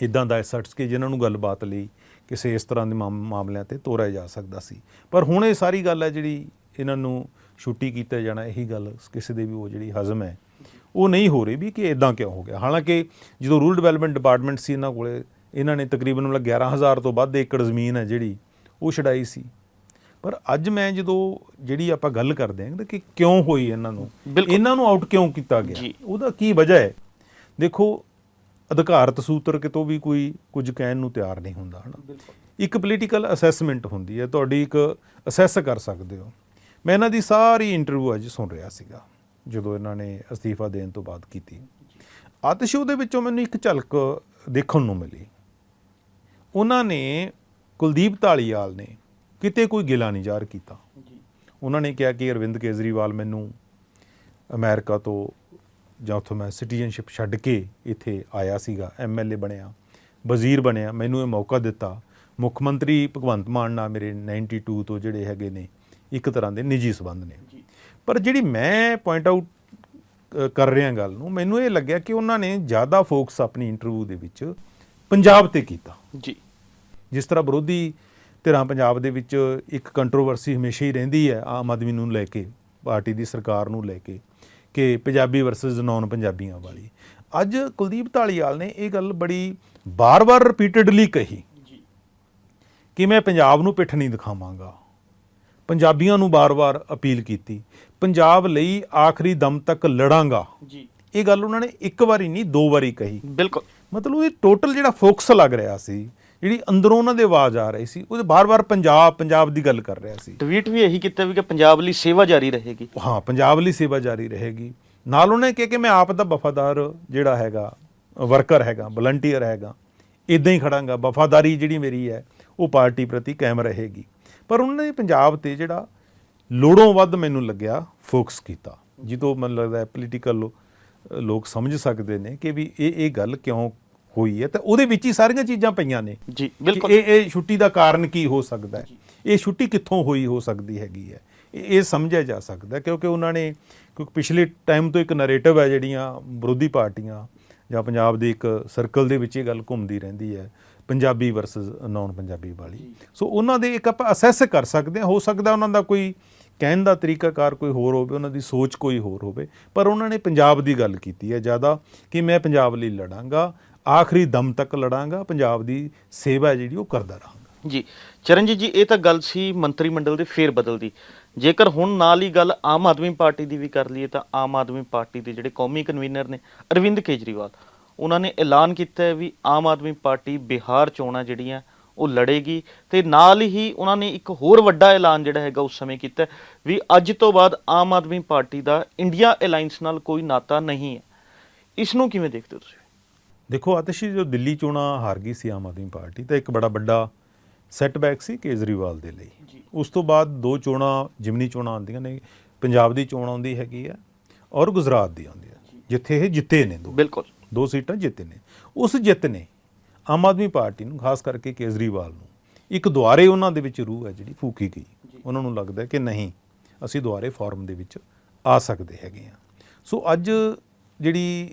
Speaker 2: ਇਦਾਂ ਦਾ ਐਸੈਟਸ ਕਿ ਜਿਨ੍ਹਾਂ ਨੂੰ ਗੱਲਬਾਤ ਲਈ ਕਿਸੇ ਇਸ ਤਰ੍ਹਾਂ ਦੇ ਮਾਮ- ਮਾਮਲਿਆਂ ਤੇ ਤੋਰਿਆ ਜਾ ਸਕਦਾ ਸੀ। ਪਰ ਹੁਣ ਇਹ ਸਾਰੀ ਗੱਲ ਹੈ ਜਿਹੜੀ ਇਹਨਾਂ ਨੂੰ ਛੁੱਟੀ ਕੀਤਾ ਜਾਣਾ ਇਹੀ ਗੱਲ ਕਿਸੇ ਦੇ ਵੀ ਉਹ ਜਿਹੜੀ ਹਜ਼ਮ ਹੈ ਉਹ ਨਹੀਂ ਹੋ ਰਹੀ ਵੀ ਕਿ ਇਦਾਂ ਕਿਉਂ ਹੋ ਗਿਆ। ਹਾਲਾਂਕਿ ਜਦੋਂ ਰੂਰਲ ਡਿਵੈਲਪਮੈਂਟ ਡਿਪਾਰਟਮੈਂਟ ਸੀ ਇਹਨਾਂ ਕੋਲੇ ਇਹਨਾਂ ਨੇ ਤਕਰੀਬਨ ਮਤਲਬ 11000 ਤੋਂ ਵੱਧ ਏਕੜ ਜ਼ਮੀਨ ਹੈ ਜਿਹੜੀ ਉਹ ਛਡਾਈ ਸੀ। ਪਰ ਅੱਜ ਮੈਂ ਜਦੋਂ ਜਿਹੜੀ ਆਪਾਂ ਗੱਲ ਕਰਦੇ ਹਾਂ ਕਿ ਕਿਉਂ ਹੋਈ ਇਹਨਾਂ ਨੂੰ। ਇਹਨਾਂ ਨੂੰ ਆਊਟ ਕਿਉਂ ਕੀਤਾ ਗਿਆ। ਉਹਦਾ ਕੀ ਵਜ੍ਹਾ ਹੈ? ਦੇਖੋ ਅਧਿਕਾਰਤ ਸੂਤਰ ਕਿਤੋਂ ਵੀ ਕੋਈ ਕੁਝ ਕਹਿਣ ਨੂੰ ਤਿਆਰ ਨਹੀਂ ਹੁੰਦਾ ਹਨਾ? ਇੱਕ ਪੋਲੀਟੀਕਲ ਅਸੈਸਮੈਂਟ ਹੁੰਦੀ ਹੈ ਤੁਹਾਡੀ ਇੱਕ ਅਸੈਸ ਕਰ ਸਕਦੇ ਹੋ। ਮੈਂ ਇਹਨਾਂ ਦੀ ਸਾਰੀ ਇੰਟਰਵਿਊ ਅੱਜ ਸੁਣ ਰਿਹਾ ਸੀਗਾ ਜਦੋਂ ਇਹਨਾਂ ਨੇ ਅਸਤੀਫਾ ਦੇਣ ਤੋਂ ਬਾਅਦ ਕੀਤੀ। ਆਤਿਸ਼ ਦੇ ਵਿੱਚੋਂ ਮੈਨੂੰ ਇੱਕ ਝਲਕ ਦੇਖਣ ਨੂੰ ਮਿਲੀ। ਉਹਨਾਂ ਨੇ ਕੁਲਦੀਪ ਢਾਲੀਵਾਲ ਨੇ ਕਿਤੇ ਕੋਈ ਗਿਲਾ ਨਹੀਂ ਜ਼ਾਹਰ ਕੀਤਾ। ਉਹਨਾਂ ਨੇ ਕਿਹਾ ਕਿ ਅਰਵਿੰਦ ਕੇਜਰੀਵਾਲ ਮੈਨੂੰ ਅਮਰੀਕਾ ਤੋਂ ਜਾਂ ਉੱਥੋਂ ਮੈਂ ਸਿਟੀਜ਼ਨਸ਼ਿਪ ਛੱਡ ਕੇ ਇੱਥੇ ਆਇਆ ਸੀਗਾ ਐਮਐਲਏ ਬਣਿਆ ਵਜ਼ੀਰ ਬਣਿਆ ਮੈਨੂੰ ਇਹ ਮੌਕਾ ਦਿੱਤਾ। ਮੁੱਖ ਮੰਤਰੀ ਭਗਵੰਤ ਮਾਨ ਨਾਲ ਮੇਰੇ 92 ਤੋਂ ਜਿਹੜੇ ਹੈਗੇ ਨੇ ਇੱਕ ਤਰ੍ਹਾਂ ਦੇ ਨਿੱਜੀ ਸਬੰਧ ਨੇ। ਪਰ ਜਿਹੜੀ ਮੈਂ ਪੁਆਇੰਟ ਆਊਟ ਕਰ ਰਿਹਾ ਗੱਲ ਨੂੰ ਮੈਨੂੰ ਇਹ ਲੱਗਿਆ ਕਿ ਉਹਨਾਂ ਨੇ ਜ਼ਿਆਦਾ ਫੋਕਸ ਆਪਣੀ ਇੰਟਰਵਿਊ ਦੇ ਵਿੱਚ ਪੰਜਾਬ ਤੇ ਕੀਤਾ।
Speaker 1: ਜੀ।
Speaker 2: ਜਿਸ ਤਰ੍ਹਾਂ ਵਿਰੋਧੀ ਧਿਰਾਂ ਪੰਜਾਬ ਦੇ ਵਿੱਚ ਇੱਕ ਕੰਟਰੋਵਰਸੀ ਹਮੇਸ਼ਾ ਹੀ ਰਹਿੰਦੀ ਹੈ ਆਮ ਆਦਮੀ ਨੂੰ ਲੈ ਕੇ ਪਾਰਟੀ ਦੀ ਸਰਕਾਰ ਨੂੰ ਲੈ ਕੇ ਕਿ ਪੰਜਾਬੀ ਵਰਸਸ ਨਾਨ ਪੰਜਾਬੀਆਂ ਵਾਲੀ। ਅੱਜ ਕੁਲਦੀਪ ਢਾਲੀਵਾਲ ਨੇ ਇਹ ਗੱਲ ਬੜੀ ਬਾਰ-ਬਾਰ ਰਿਪੀਟਡਲੀ ਕਹੀ ਕਿ ਮੈਂ ਪੰਜਾਬ ਨੂੰ ਪਿੱਠ ਨਹੀਂ ਦਿਖਾਵਾਂਗਾ। ਪੰਜਾਬੀਆਂ ਨੂੰ ਬਾਰ-ਬਾਰ ਅਪੀਲ ਕੀਤੀ ਪੰਜਾਬ ਲਈ ਆਖਰੀ ਦਮ ਤੱਕ ਲੜਾਂਗਾ।
Speaker 1: ਜੀ।
Speaker 2: ਇਹ ਗੱਲ ਉਹਨਾਂ ਨੇ ਇੱਕ ਵਾਰੀ ਨਹੀਂ ਦੋ ਵਾਰੀ ਕਹੀ।
Speaker 1: ਬਿਲਕੁਲ।
Speaker 2: ਮਤਲਬ ਇਹ ਟੋਟਲ ਜਿਹੜਾ ਫੋਕਸ ਲੱਗ ਰਿਹਾ ਸੀ ਜਿਹੜੀ ਅੰਦਰੋਂ ਉਹਨਾਂ ਦੇ ਆਵਾਜ਼ ਆ ਰਹੀ ਸੀ ਉਹਦੇ ਬਾਰ-ਬਾਰ ਪੰਜਾਬ ਪੰਜਾਬ ਦੀ ਗੱਲ ਕਰ ਰਿਹਾ ਸੀ।
Speaker 1: ਟਵੀਟ ਵੀ ਇਹੀ ਕੀਤਾ ਵੀ ਕਿ ਪੰਜਾਬ ਲਈ ਸੇਵਾ ਜਾਰੀ ਰਹੇਗੀ।
Speaker 2: ਹਾਂ ਪੰਜਾਬ ਲਈ ਸੇਵਾ ਜਾਰੀ ਰਹੇਗੀ। ਨਾਲ ਉਹਨੇ ਕਿਹਾ ਕਿ ਮੈਂ ਆਪ ਦਾ ਵਫਾਦਾਰ ਜਿਹੜਾ ਹੈਗਾ ਵਰਕਰ ਹੈਗਾ ਵਲੰਟੀਅਰ ਹੈਗਾ ਇਦਾਂ ਹੀ ਖੜਾਂਗਾ। ਵਫਾਦਾਰੀ ਜਿਹੜੀ ਮੇਰੀ ਹੈ ਉਹ ਪਾਰਟੀ ਪ੍ਰਤੀ ਕਾਇਮ ਰਹੇਗੀ। ਪਰ ਉਹਨਾਂ ਨੇ ਪੰਜਾਬ ਤੇ ਜਿਹੜਾ ਲੋੜੋਂ ਵੱਧ ਮੈਨੂੰ ਲੱਗਿਆ ਫੋਕਸ ਕੀਤਾ। ਜਿੱਦੋਂ ਮੈਨੂੰ ਲੱਗਦਾ ਪੋਲੀਟੀਕਲ ਲੋਕ ਸਮਝ ਸਕਦੇ ਨੇ ਕਿ ਵੀ ਇਹ ਇਹ ਗੱਲ ਕਿਉਂ ਹੋਈ ਹੈ ਤੇ ਉਹਦੇ ਵਿੱਚ ਹੀ ਸਾਰੀਆਂ ਚੀਜ਼ਾਂ ਪਈਆਂ ਨੇ
Speaker 1: ਜੀ ਬਿਲਕੁਲ।
Speaker 2: ਇਹ ਇਹ ਛੁੱਟੀ ਦਾ ਕਾਰਨ ਕੀ ਹੋ ਸਕਦਾ ਹੈ? ਇਹ ਛੁੱਟੀ ਕਿੱਥੋਂ ਹੋਈ ਹੋ ਸਕਦੀ ਹੈਗੀ ਹੈ? ਇਹ ਇਹ ਸਮਝਿਆ ਜਾ ਸਕਦਾ ਕਿਉਂਕਿ ਉਹਨਾਂ ਨੇ ਕਿਉਂਕਿ ਪਿਛਲੇ ਟਾਈਮ ਤੋਂ ਇੱਕ ਨੈਰੇਟਿਵ ਹੈ ਜਿਹੜੀਆਂ ਵਿਰੋਧੀ ਪਾਰਟੀਆਂ ਜਾਂ ਪੰਜਾਬ ਦੇ ਇੱਕ ਸਰਕਲ ਦੇ ਵਿੱਚ ਇਹ ਗੱਲ ਘੁੰਮਦੀ ਰਹਿੰਦੀ ਹੈ। ਪੰਜਾਬੀ ਵਰਸਸ ਨਾਨ ਪੰਜਾਬੀ ਵਾਲੀ ਸੋ ਉਹਨਾਂ ਦੇ ਇੱਕ ਆਪਾਂ ਅਸੈਸ ਕਰ ਸਕਦੇ ਹਾਂ। ਹੋ ਸਕਦਾ ਉਹਨਾਂ ਦਾ ਕੋਈ ਕਹਿਣ ਦਾ ਤਰੀਕਾਕਾਰ ਕੋਈ ਹੋਰ ਹੋਵੇ ਉਹਨਾਂ ਦੀ ਸੋਚ ਕੋਈ ਹੋਰ ਹੋਵੇ। ਪਰ ਉਹਨਾਂ ਨੇ ਪੰਜਾਬ ਦੀ ਗੱਲ ਕੀਤੀ ਹੈ ਜ਼ਿਆਦਾ ਕਿ ਮੈਂ ਪੰਜਾਬ ਲਈ ਲੜਾਂਗਾ ਆਖਰੀ ਦਮ ਤੱਕ ਲੜਾਂਗਾ ਪੰਜਾਬ ਦੀ ਸੇਵਾ ਜਿਹੜੀ ਉਹ ਕਰਦਾ ਰਹਾਂਗਾ।
Speaker 1: ਜੀ। ਚਰਨਜੀਤ ਜੀ ਇਹ ਤਾਂ ਗੱਲ ਸੀ ਮੰਤਰੀ ਮੰਡਲ ਦੇ ਫੇਰ ਬਦਲ ਦੀ। ਜੇਕਰ ਹੁਣ ਨਾਲ ਹੀ ਗੱਲ ਆਮ ਆਦਮੀ ਪਾਰਟੀ ਦੀ ਵੀ ਕਰ ਲਈਏ ਤਾਂ ਆਮ ਆਦਮੀ ਪਾਰਟੀ ਦੇ ਜਿਹੜੇ ਕੌਮੀ ਕਨਵੀਨਰ ਨੇ ਅਰਵਿੰਦ ਕੇਜਰੀਵਾਲ ਉਹਨਾਂ ਨੇ ਐਲਾਨ ਕੀਤਾ ਹੈ ਵੀ ਆਮ ਆਦਮੀ ਪਾਰਟੀ ਬਿਹਾਰ ਚੋਣਾਂ ਜਿਹੜੀਆਂ ਉਹ ਲੜੇਗੀ ਤੇ ਨਾਲ ਹੀ ਉਹਨਾਂ ਨੇ ਇੱਕ ਹੋਰ ਵੱਡਾ ਐਲਾਨ ਜਿਹੜਾ ਹੈਗਾ ਉਸ ਸਮੇਂ ਕੀਤਾ ਵੀ ਅੱਜ ਤੋਂ ਬਾਅਦ ਆਮ ਆਦਮੀ ਪਾਰਟੀ ਦਾ ਇੰਡੀਆ ਅਲਾਈਅੰਸ ਨਾਲ ਕੋਈ ਨਾਤਾ ਨਹੀਂ ਹੈ। ਇਸ ਨੂੰ ਕਿਵੇਂ ਦੇਖਦੇ ਹੋ ਤੁਸੀਂ?
Speaker 2: ਦੇਖੋ ਆਤਿਸ਼ੀ ਜੋ ਦਿੱਲੀ ਚੋਣਾਂ ਹਾਰ ਗਈ ਸੀ ਆਮ ਆਦਮੀ ਪਾਰਟੀ ਤਾਂ ਇੱਕ ਬੜਾ ਵੱਡਾ ਸੈਟਬੈਕ ਸੀ ਕੇਜਰੀਵਾਲ ਦੇ ਲਈ। ਉਸ ਤੋਂ ਬਾਅਦ ਦੋ ਚੋਣਾਂ ਜਿਮਨੀ ਚੋਣਾਂ ਆਉਂਦੀਆਂ ਨੇ ਪੰਜਾਬ ਦੀ ਚੋਣ ਆਉਂਦੀ ਹੈਗੀ ਆ ਔਰ ਗੁਜਰਾਤ ਦੀ ਆਉਂਦੀ ਹੈ ਜਿੱਥੇ ਇਹ ਜਿੱਤੇ ਨੇ ਦੋ।
Speaker 1: ਬਿਲਕੁਲ।
Speaker 2: ਦੋ ਸੀਟਾਂ ਜਿੱਤੇ ਨੇ। ਉਸ ਜਿੱਤ ਨੇ ਆਮ ਆਦਮੀ ਪਾਰਟੀ ਨੂੰ ਖਾਸ ਕਰਕੇ ਕੇਜਰੀਵਾਲ ਨੂੰ ਇੱਕ ਦੁਆਰੇ ਉਹਨਾਂ ਦੇ ਵਿੱਚ ਰੂਹ ਹੈ ਜਿਹੜੀ ਫੂਕੀ ਗਈ। ਉਹਨਾਂ ਨੂੰ ਲੱਗਦਾ ਕਿ ਨਹੀਂ ਅਸੀਂ ਦੁਆਰੇ ਫਾਰਮ ਦੇ ਵਿੱਚ ਆ ਸਕਦੇ ਹੈਗੇ ਆ ਸੋ ਅੱਜ ਜਿਹੜੀ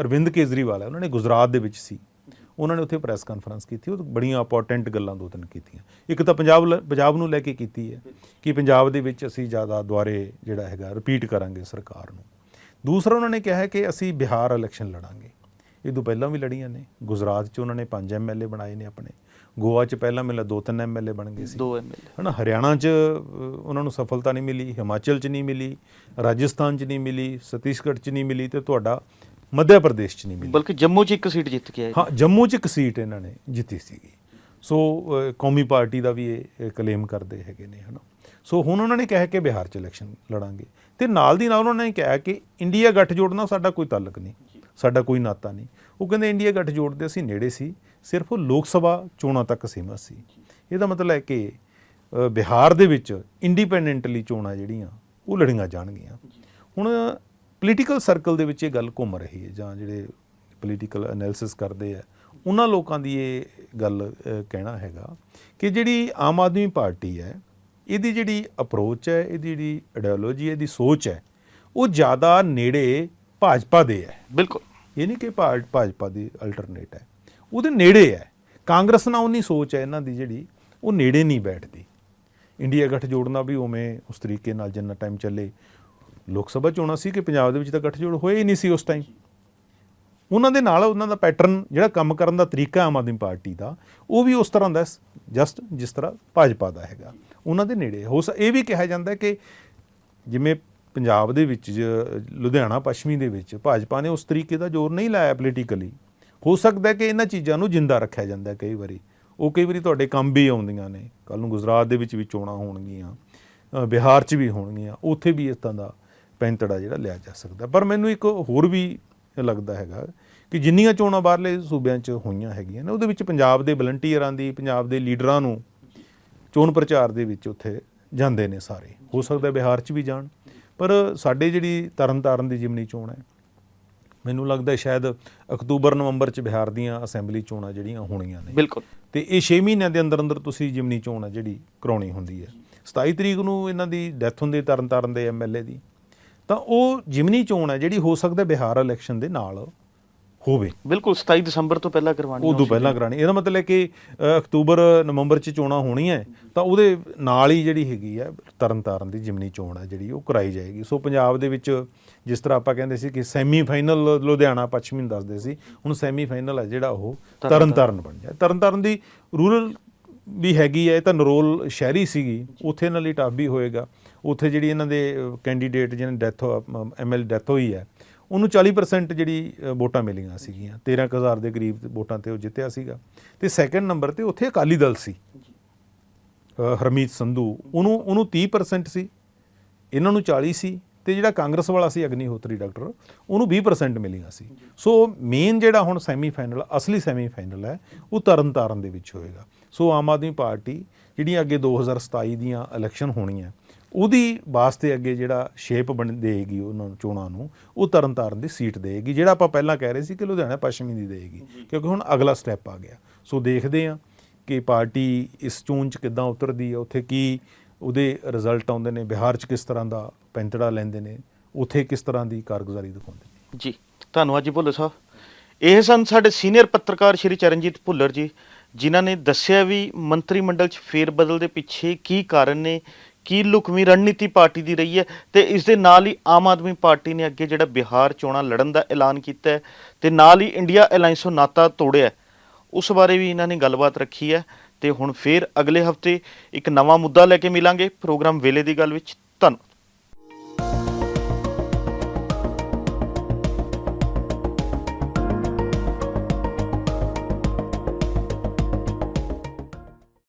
Speaker 2: ਅਰਵਿੰਦ ਕੇਜਰੀਵਾਲ ਹੈ ਉਹਨਾਂ ਨੇ ਗੁਜਰਾਤ ਦੇ ਵਿੱਚ ਸੀ। ਉਹਨਾਂ ਨੇ ਉੱਥੇ ਪ੍ਰੈਸ ਕਾਨਫਰੰਸ ਕੀਤੀ ਉਹ ਬੜੀਆਂ ਇੰਪੋਰਟੈਂਟ ਗੱਲਾਂ ਦੋ ਤਿੰਨ ਕੀਤੀਆਂ। ਇੱਕ ਤਾਂ ਪੰਜਾਬ ਪੰਜਾਬ ਨੂੰ ਲੈ ਕੇ ਕੀਤੀ ਹੈ ਕਿ ਪੰਜਾਬ ਦੇ ਵਿੱਚ ਅਸੀਂ ਜ਼ਿਆਦਾ ਦੁਆਰੇ ਜਿਹੜਾ ਹੈਗਾ ਰਿਪੀਟ ਕਰਾਂਗੇ ਸਰਕਾਰ ਨੂੰ। ਦੂਸਰਾ ਉਹਨਾਂ ਨੇ ਕਿਹਾ ਹੈ ਕਿ ਅਸੀਂ ਬਿਹਾਰ ਇਲੈਕਸ਼ਨ ਲੜਾਂਗੇ। ਇਹ ਤੋਂ ਪਹਿਲਾਂ ਵੀ ਲੜੀਆਂ ਨੇ। ਗੁਜਰਾਤ 'ਚ ਉਹਨਾਂ ਨੇ ਪੰਜ ਐਮਐਲਏ ਬਣਾਏ ਨੇ ਆਪਣੇ। ਗੋਆ 'ਚ ਪਹਿਲਾਂ ਮਿਲਾ ਦੋ ਤਿੰਨ ਐਮਐਲਏ ਬਣ ਗਏ ਸੀ।
Speaker 1: ਦੋ ਐਮਐਲਏ
Speaker 2: ਹਨਾ ਹਰਿਆਣਾ 'ਚ ਉਹਨਾਂ ਨੂੰ ਸਫਲਤਾ ਨਹੀਂ ਮਿਲੀ ਹਿਮਾਚਲ 'ਚ ਨਹੀਂ ਮਿਲੀ ਰਾਜਸਥਾਨ 'ਚ ਨਹੀਂ ਮਿਲੀ ਛੱਤੀਸਗੜ੍ਹ 'ਚ ਨਹੀਂ ਮਿਲੀ ਤੇ ਤੁਹਾਡਾ ਮੱਧ ਪ੍ਰਦੇਸ਼ 'ਚ ਨਹੀਂ ਮਿਲੀ।
Speaker 1: ਬਲਕਿ ਜੰਮੂ 'ਚ ਇੱਕ ਸੀਟ ਜਿੱਤ ਕੇ ਆਏ।
Speaker 2: ਹਾਂ ਜੰਮੂ 'ਚ ਇੱਕ ਸੀਟ ਇਹਨਾਂ ਨੇ ਜਿੱਤੀ ਸੀਗੀ। ਸੋ ਕੌਮੀ ਪਾਰਟੀ ਦਾ ਵੀ ਇਹ ਕਲੇਮ ਕਰਦੇ ਹੈਗੇ ਨੇ ਹਨਾ। ਸੋ ਹੁਣ ਉਹਨਾਂ ਨੇ ਕਿਹਾ ਕਿ ਬਿਹਾਰ 'ਚ ਇਲੈਕਸ਼ਨ ਲੜਾਂਗੇ। ਤੇ ਨਾਲ ਦੀ ਨਾਲ ਉਹਨਾਂ ਨੇ ਕਿਹਾ ਕਿ ਇੰਡੀਆ ਗੱਠਜੋੜ ਨਾਲ ਸਾਡਾ ਕੋਈ ਤਾਲੁਕ ਨਹੀਂ, ਸਾਡਾ ਕੋਈ ਨਾਤਾ ਨਹੀਂ। ਉਹ ਕਹਿੰਦੇ ਇੰਡੀਆ ਗੱਠਜੋੜ ਦੇ ਅਸੀਂ ਨੇੜੇ ਸੀ, ਸਿਰਫ ਉਹ ਲੋਕ ਸਭਾ ਚੋਣਾਂ ਤੱਕ ਸੀਮਤ ਸੀ। ਇਹਦਾ ਮਤਲਬ ਹੈ ਕਿ ਬਿਹਾਰ ਦੇ ਵਿੱਚ ਇੰਡੀਪੈਂਡੈਂਟਲੀ ਚੋਣਾਂ ਜਿਹੜੀਆਂ, ਉਹ ਲੜੀਆਂ ਜਾਣਗੀਆਂ। ਹੁਣ ਪੋਲੀਟੀਕਲ ਸਰਕਲ ਦੇ ਵਿੱਚ ਇਹ ਗੱਲ ਘੁੰਮ ਰਹੀ ਹੈ, ਜਾਂ ਜਿਹੜੇ ਪੋਲੀਟੀਕਲ ਐਨਾਲਿਸਿਸ ਕਰਦੇ ਆ, ਉਹਨਾਂ ਲੋਕਾਂ ਦੀ ਇਹ ਗੱਲ ਕਹਿਣਾ ਹੈਗਾ ਕਿ ਜਿਹੜੀ ਆਮ ਆਦਮੀ ਪਾਰਟੀ ਹੈ ਇਹਦੀ ਜਿਹੜੀ ਅਪਰੋਚ ਹੈ ਇਹਦੀ ਜਿਹੜੀ ਆਈਡੀਓਲੋਜੀ ਇਹਦੀ ਸੋਚ ਹੈ ਉਹ ਜ਼ਿਆਦਾ ਨੇੜੇ ਭਾਜਪਾ ਦੇ ਹੈ।
Speaker 1: ਬਿਲਕੁਲ।
Speaker 2: ਇਹ ਨਹੀਂ ਕਿ ਭਾਜਪਾ ਦੀ ਅਲਟਰਨੇਟ ਹੈ। ਉਹਦੇ ਨੇੜੇ ਹੈ। ਕਾਂਗਰਸ ਨਾਲ ਉਨੀ ਸੋਚ ਹੈ ਇਹਨਾਂ ਦੀ ਜਿਹੜੀ ਉਹ ਨੇੜੇ ਨਹੀਂ ਬੈਠਦੀ। ਇੰਡੀਆ ਗੱਠ ਜੋੜਨਾ ਵੀ ਉਵੇਂ ਉਸ ਤਰੀਕੇ ਨਾਲ ਜਿੰਨਾ ਟਾਈਮ ਚੱਲੇ। ਲੋਕ ਸਭਾ ਚੋਣਾਂ ਸੀ ਕਿ ਪੰਜਾਬ ਦੇ ਵਿੱਚ ਤਾਂ ਗੱਠ ਜੋੜ ਹੋਇਆ ਹੀ ਨਹੀਂ ਸੀ ਉਸ ਟਾਈਮ ਉਹਨਾਂ ਦੇ ਨਾਲ ਉਹਨਾਂ ਦਾ ਪੈਟਰਨ ਜਿਹੜਾ ਕੰਮ ਕਰਨ ਦਾ ਤਰੀਕਾ ਆਮ ਆਦਮੀ ਪਾਰਟੀ ਦਾ ਉਹ ਵੀ ਉਸ ਤਰ੍ਹਾਂ ਦਾ ਜਸਟ ਜਿਸ ਤਰ੍ਹਾਂ ਭਾਜਪਾ ਦਾ ਹੈਗਾ। ਉਹਨਾਂ ਦੇ ਨੇੜੇ। ਹੋ ਸ- ਇਹ ਵੀ ਕਿਹਾ ਜਾਂਦਾ ਕਿ ਜਿਵੇਂ ਪੰਜਾਬ ਦੇ ਵਿੱਚ ਲੁਧਿਆਣਾ ਪੱਛਮੀ ਦੇ ਵਿੱਚ ਭਾਜਪਾ ਨੇ ਉਸ ਤਰੀਕੇ ਦਾ ਜ਼ੋਰ ਨਹੀਂ ਲਾਇਆ ਪੋਲੀਟੀਕਲੀ ਹੋ ਸਕਦਾ ਹੈ ਕਿ ਇਹਨਾਂ ਚੀਜ਼ਾਂ ਨੂੰ ਜਿੰਦਾ ਰੱਖਿਆ ਜਾਂਦਾ ਕਈ ਵਾਰੀ। ਉਹ ਕਈ ਵਾਰੀ ਤੁਹਾਡੇ ਕੰਮ ਵੀ ਆਉਂਦੀਆਂ ਨੇ। ਕੱਲ ਨੂੰ ਗੁਜਰਾਤ ਦੇ ਵਿੱਚ ਵੀ ਚੋਣਾਂ ਹੋਣਗੀਆਂ ਬਿਹਾਰ 'ਚ ਵੀ ਹੋਣਗੀਆਂ, ਉੱਥੇ ਵੀ ਇਸ ਤਰ੍ਹਾਂ ਦਾ ਪੈਂਤੜਾ ਜਿਹੜਾ ਲਿਆ ਜਾ ਸਕਦਾ। ਪਰ ਮੈਨੂੰ ਇੱਕ ਹੋਰ ਵੀ ਲੱਗਦਾ ਹੈਗਾ ਕਿ ਜਿੰਨੀਆਂ ਚੋਣਾਂ ਬਾਹਰਲੇ ਸੂਬਿਆਂ 'ਚ ਹੋਈਆਂ ਹੈਗੀਆਂ ਨੇ, ਉਹਦੇ ਵਿੱਚ ਪੰਜਾਬ ਦੇ ਵਲੰਟੀਅਰਾਂ ਦੀ, ਪੰਜਾਬ ਦੇ ਲੀਡਰਾਂ ਨੂੰ ਚੋਣ ਪ੍ਰਚਾਰ ਦੇ ਵਿੱਚ ਉੱਥੇ ਜਾਂਦੇ ਨੇ ਸਾਰੇ। ਹੋ ਸਕਦਾ ਬਿਹਾਰ 'ਚ ਵੀ ਜਾਣ। ਪਰ ਸਾਡੇ ਜਿਹੜੀ ਤਰਨਤਾਰਨ ਦੀ ਜਿਮਨੀ ਚੋਣ ਹੈ ਮੈਨੂੰ ਲੱਗਦਾ ਸ਼ਾਇਦ ਅਕਤੂਬਰ ਨਵੰਬਰ 'ਚ ਬਿਹਾਰ ਦੀਆਂ ਅਸੈਂਬਲੀ ਚੋਣਾਂ ਜਿਹੜੀਆਂ ਹੋਣੀਆਂ ਨੇ।
Speaker 1: ਬਿਲਕੁਲ।
Speaker 2: ਤੇ ਇਹ 6 ਮਹੀਨਿਆਂ ਦੇ ਅੰਦਰ ਅੰਦਰ ਤੁਸੀਂ ਜਿਮਨੀ ਚੋਣ ਹੈ ਜਿਹੜੀ ਕਰਾਉਣੀ ਹੁੰਦੀ ਹੈ। 27 ਤਰੀਕ ਨੂੰ ਇਹਨਾਂ ਦੀ ਡੈਥ ਹੁੰਦੀ ਤਰਨਤਾਰਨ ਦੇ ਐਮਐਲਏ ਦੀ। ਤਾਂ ਉਹ ਜਿਮਨੀ ਚੋਣ ਹੈ ਜਿਹੜੀ ਹੋ ਸਕਦਾ ਬਿਹਾਰ ਇਲੈਕਸ਼ਨ ਦੇ ਨਾਲ ਹੋਵੇ।
Speaker 1: ਬਿਲਕੁਲ 27 ਦਸੰਬਰ ਤੋਂ ਪਹਿਲਾਂ ਕਰਵਾਣੀ
Speaker 2: ਉਦੋਂ ਪਹਿਲਾਂ ਕਰਾਣੀ ਇਹਦਾ ਮਤਲਬ ਹੈ ਕਿ ਅਕਤੂਬਰ ਨਵੰਬਰ ਚ ਚੋਣਾਂ ਹੋਣੀਆਂ ਹੈ, ਤਾਂ ਉਹਦੇ ਨਾਲ ਹੀ ਜਿਹੜੀ ਹੈਗੀ ਹੈ ਤਰਨਤਾਰਨ ਦੀ ਜਿਮਨੀ ਚੋਣ ਹੈ ਜਿਹੜੀ ਉਹ ਕਰਾਈ ਜਾਏਗੀ। ਸੋ ਪੰਜਾਬ ਦੇ ਵਿੱਚ ਜਿਸ ਤਰ੍ਹਾਂ ਆਪਾਂ ਕਹਿੰਦੇ ਸੀ ਕਿ ਸੈਮੀ ਫਾਈਨਲ ਲੁਧਿਆਣਾ ਪੱਛਮੀ ਨੂੰ ਦੱਸਦੇ ਸੀ ਹੁਣ ਸੈਮੀ ਫਾਈਨਲ ਹੈ ਜਿਹੜਾ ਉਹ ਤਰਨਤਾਰਨ। ਬਣ ਗਿਆ। ਤਰਨਤਾਰਨ ਦੀ ਰੂਰਲ ਵੀ ਹੈਗੀ ਹੈ ਇਹ ਤਾਂ ਨਰੋਲ ਸ਼ਹਿਰੀ ਸੀਗੀ ਉੱਥੇ ਨਾਲ ਹੀ ਟਫ ਵੀ ਹੋਏਗਾ। ਉੱਥੇ ਜਿਹੜੀ ਇਹਨਾਂ ਦੇ ਕੈਂਡੀਡੇਟ ਜਿਹਨਾਂ ਡੈਥ ਐਮਐਲ ਡੈਥ ਹੋਈ ਹੈ ਉਹਨੂੰ 40% ਜਿਹੜੀ ਵੋਟਾਂ ਮਿਲੀਆਂ ਸੀਗੀਆਂ। 13000 ਦੇ ਕਰੀਬ ਵੋਟਾਂ ਤੇ ਉਹ ਜਿੱਤਿਆ ਸੀਗਾ। ਤੇ ਸੈਕੰਡ ਨੰਬਰ ਤੇ ਉੱਥੇ ਅਕਾਲੀ ਦਲ ਸੀ। ਹਰਮੀਤ ਸੰਧੂ। ਉਹਨੂੰ ਉਹਨੂੰ 30% ਸੀ। ਇਹਨਾਂ ਨੂੰ 40 ਸੀ। ਤੇ ਜਿਹੜਾ ਕਾਂਗਰਸ ਵਾਲਾ ਸੀ, ਅਗਨੀਹੋਤਰੀ ਡਾਕਟਰ, ਉਹਨੂੰ 20% ਮਿਲੀਆਂ ਸੀ। ਸੋ ਮੇਨ ਜਿਹੜਾ ਹੁਣ ਸੈਮੀ ਫਾਈਨਲ ਅਸਲੀ ਸੈਮੀ ਫਾਈਨਲ ਹੈ, ਉਹ ਤਰਨਤਾਰਨ ਦੇ ਵਿੱਚ ਹੋਏਗਾ। ਸੋ ਆਮ ਆਦਮੀ ਪਾਰਟੀ, ਜਿਹੜੀਆਂ ਅੱਗੇ 2027 ਦੀਆਂ ਇਲੈਕਸ਼ਨ ਹੋਣੀਆਂ ਉਹਦੀ ਵਾਸਤੇ ਅੱਗੇ ਜਿਹੜਾ ਸ਼ੇਪ ਬਣ ਦੇਗੀ ਉਹਨਾਂ ਨੂੰ, ਚੋਣਾਂ ਨੂੰ, ਉਹ ਤਰਨਤਾਰਨ ਦੀ ਸੀਟ ਦੇਗੀ, ਜਿਹੜਾ ਆਪਾਂ ਪਹਿਲਾਂ ਕਹਿ ਰਹੇ ਸੀ ਕਿ ਲੁਧਿਆਣਾ ਪੱਛਮੀ ਦੀ ਦੇਗੀ, ਕਿਉਂਕਿ ਹੁਣ ਅਗਲਾ ਸਟੈਪ ਆ ਗਿਆ। ਸੋ ਦੇਖਦੇ ਹਾਂ ਕਿ ਪਾਰਟੀ ਇਸ ਚੋਣ 'ਚ ਕਿੱਦਾਂ ਉਤਰਦੀ ਹੈ, ਉੱਥੇ ਕੀ ਉਹਦੇ ਰਿਜ਼ਲਟ ਆਉਂਦੇ ਨੇ, ਬਿਹਾਰ 'ਚ ਕਿਸ ਤਰ੍ਹਾਂ ਦਾ ਪੈਂਤੜਾ ਲੈਂਦੇ ਨੇ, ਉੱਥੇ ਕਿਸ ਤਰ੍ਹਾਂ ਦੀ ਕਾਰਗੁਜ਼ਾਰੀ ਦਿਖਾਉਂਦੇ ਨੇ?
Speaker 1: ਜੀ, ਧੰਨਵਾਦ ਜੀ ਭੁੱਲਰ ਸਾਹਿਬ। ਇਹ ਸਨ ਸਾਡੇ ਸੀਨੀਅਰ ਪੱਤਰਕਾਰ ਸ਼੍ਰੀ ਚਰਨਜੀਤ ਭੁੱਲਰ ਜੀ, ਜਿਨ੍ਹਾਂ ਨੇ ਦੱਸਿਆ ਵੀ ਮੰਤਰੀ ਮੰਡਲ 'ਚ ਫੇਰ ਬਦਲ ਦੇ ਪਿੱਛੇ ਕੀ ਕਾਰਨ ਨੇ ਕੀ ਲੁਕਵੀਂ ਰਣਨੀਤੀ ਪਾਰਟੀ ਦੀ ਰਹੀ ਹੈ ਤੇ ਇਸ ਦੇ ਨਾਲ ਹੀ ਆਮ ਆਦਮੀ ਪਾਰਟੀ ਨੇ ਅੱਗੇ ਜਿਹੜਾ ਬਿਹਾਰ ਚੋਣਾਂ ਲੜਨ ਦਾ ਐਲਾਨ ਕੀਤਾ ਹੈ ਤੇ ਨਾਲ ਹੀ ਇੰਡੀਆ ਅਲਾਈਅੰਸੋਂ ਨਾਤਾ ਤੋੜਿਆ ਉਸ ਬਾਰੇ ਵੀ ਇਹਨਾਂ ਨੇ ਗੱਲਬਾਤ ਰੱਖੀ ਹੈ ਤੇ ਹੁਣ ਫੇਰ ਅਗਲੇ ਹਫ਼ਤੇ ਇੱਕ ਨਵਾਂ ਮੁੱਦਾ ਲੈ ਕੇ ਮਿਲਾਂਗੇ ਪ੍ਰੋਗਰਾਮ ਵੇਲੇ ਦੀ ਗੱਲ ਵਿੱਚ। ਧੰਨਵਾਦ।